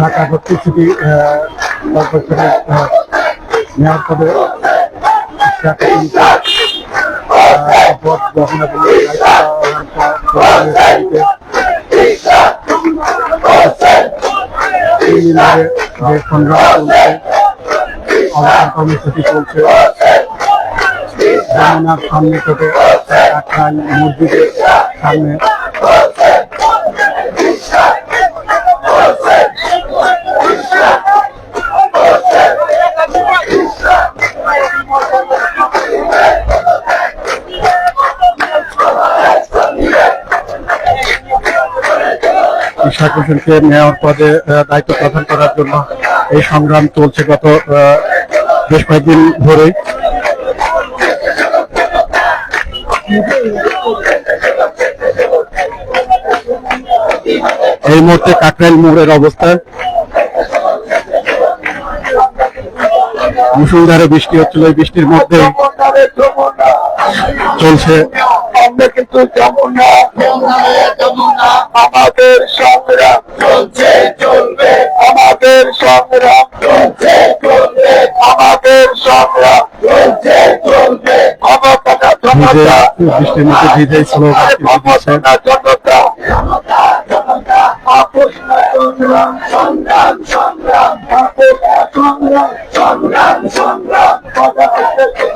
ঢাকা দক্ষিণ সিটি দায়িত্ব পালনের পর কর্মসূচি চলছে সামনে থেকে মসজিদের সামনে। ইশাক হোসেনকে মেয়র পদে দায়িত্ব প্রদান করার জন্য এই সংগ্রাম চলছে গত বেশ কয়েকদিন ধরেই। এই মুহূর্তে কাকরাইল মোড়ের অবস্থা। মুসুলধারে বৃষ্টি হচ্ছিল, এই বৃষ্টির মধ্যে চলছে আমরা কিন্তু যমুনা যমুনা আমাদের সংগ্রাম চলছে চলবে। আমাদের সংগ্রাম চলছে চলবে। আমাদের সংগ্রাম চলছে চলবে। ক্ষমতা জনতা ক্ষমতা জনতা আপোষ না সংগ্রাম সংগ্রাম সংগ্রাম। আপোষ না সংগ্রাম সংগ্রাম সংগ্রাম।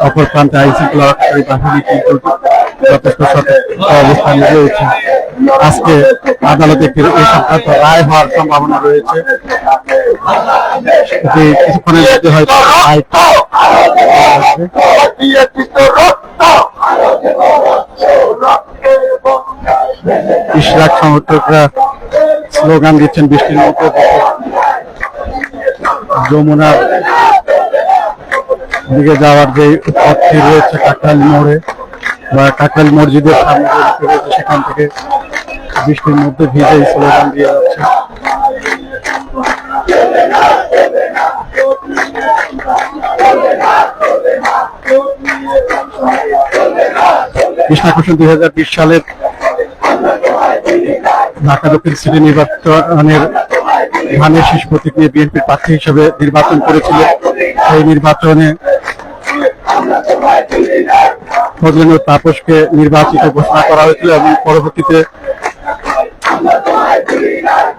অপর প্রান্তে আইন শৃঙ্খলা রক্ষাকারী বাহিনী কিন্তু যথেষ্ট অবস্থানে রয়েছে আজকে আদালতে সংক্রান্ত রায় হওয়ার সম্ভাবনা রয়েছে কিছুক্ষণের মধ্যে হয়তো। ইশরাক সমর্থকরা স্লোগান দিচ্ছেন, বৃষ্টির মতো যমুনার দিকে যাওয়ার যে পথটি রয়েছে কাকরাইল মোড়ে বা কাকরাইল মসজিদের সামনে সেখান থেকে বৃষ্টির মধ্যে ভিজে স্লোগান দিয়ে যাচ্ছে। কৃষ্ণা দুই হাজার বিশ সালের ঢাকা দক্ষিণ সিটি নির্বাচনের ধানের শেষ প্রতীক নিয়ে বিএনপির প্রার্থী হিসেবে নির্বাচন করেছিলেন সেই নির্বাচনে ফজলেনুর তাপসকে নির্বাচিত ঘোষণা করা হয়েছিল এবং পরবর্তীতে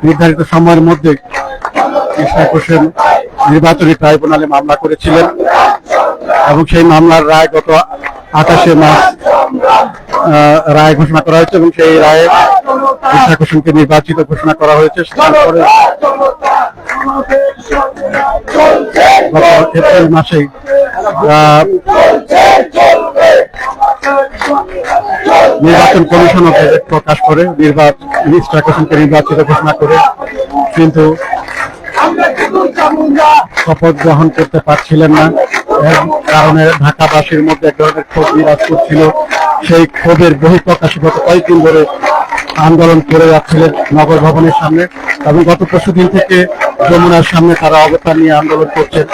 নির্ধারিত সময়ের মধ্যে ইশরাক হোসেন নির্বাচনী ট্রাইব্যুনালে মামলা করেছিলেন এবং সেই মামলার রায় গত আঠাশে আহ, রায় ঘোষণা করা হয়েছে এবং সেই রায়ে ইশরাক হোসেনকে নির্বাচিত ঘোষণা করা হয়েছে। তারপরে গত এপ্রিল মাসে আহ, নির্বাচন কমিশনও গেজেট প্রকাশ করে নির্বাচন নির্বাচিত ঘোষণা করে, কিন্তু শপথ গ্রহণ করতে পারছিলেন না। এর কারণে ঢাকাবাসীর মধ্যে এক ধরনের ক্ষোভ বিরাজ করছিল। সেই ক্ষোভের বহিঃপ্রকাশ গত কয়েকদিন ধরে আন্দোলন করে যাচ্ছিলেন নগর ভবনের সামনে এবং গত পরশু দিন থেকে যমুনার সামনে তারা অবস্থান নিয়ে আন্দোলন করছেন।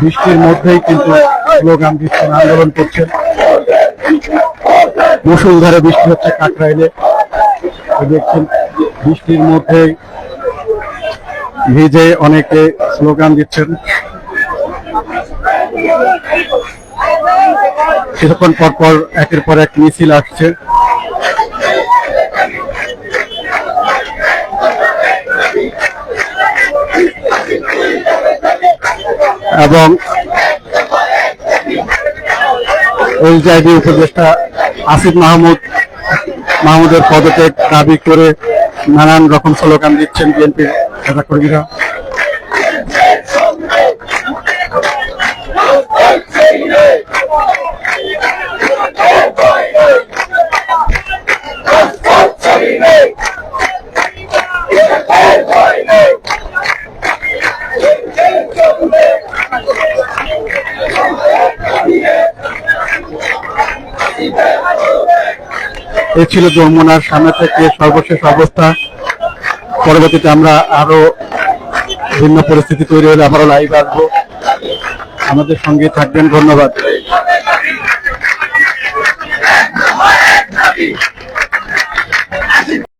বৃষ্টির মধ্যেই কিন্তু স্লোগান দিচ্ছেন, আন্দোলন করছেন। মুসুলধারে বৃষ্টি হচ্ছে কাকরাইলে। দেখছেন, বৃষ্টির মধ্যেই ভিজে অনেকে স্লোগান দিচ্ছেন। কিছুক্ষণ পর পর একের পর এক মিছিল আসছে। এবং এলজাইডি উপদেষ্টা আসিফ মাহমুদ, মাহমুদের পদত্যাগ দাবি করে নানান রকম স্লোগান দিচ্ছেন বিএনপির নেতা এ ছিল যমুনার সামনে থেকে সর্বশেষ অবস্থা। পরবর্তীতে আমরা আরও ভিন্ন পরিস্থিতি তৈরি হলে আবারও লাইভ আসব। আমাদের সঙ্গে থাকবেন, ধন্যবাদ।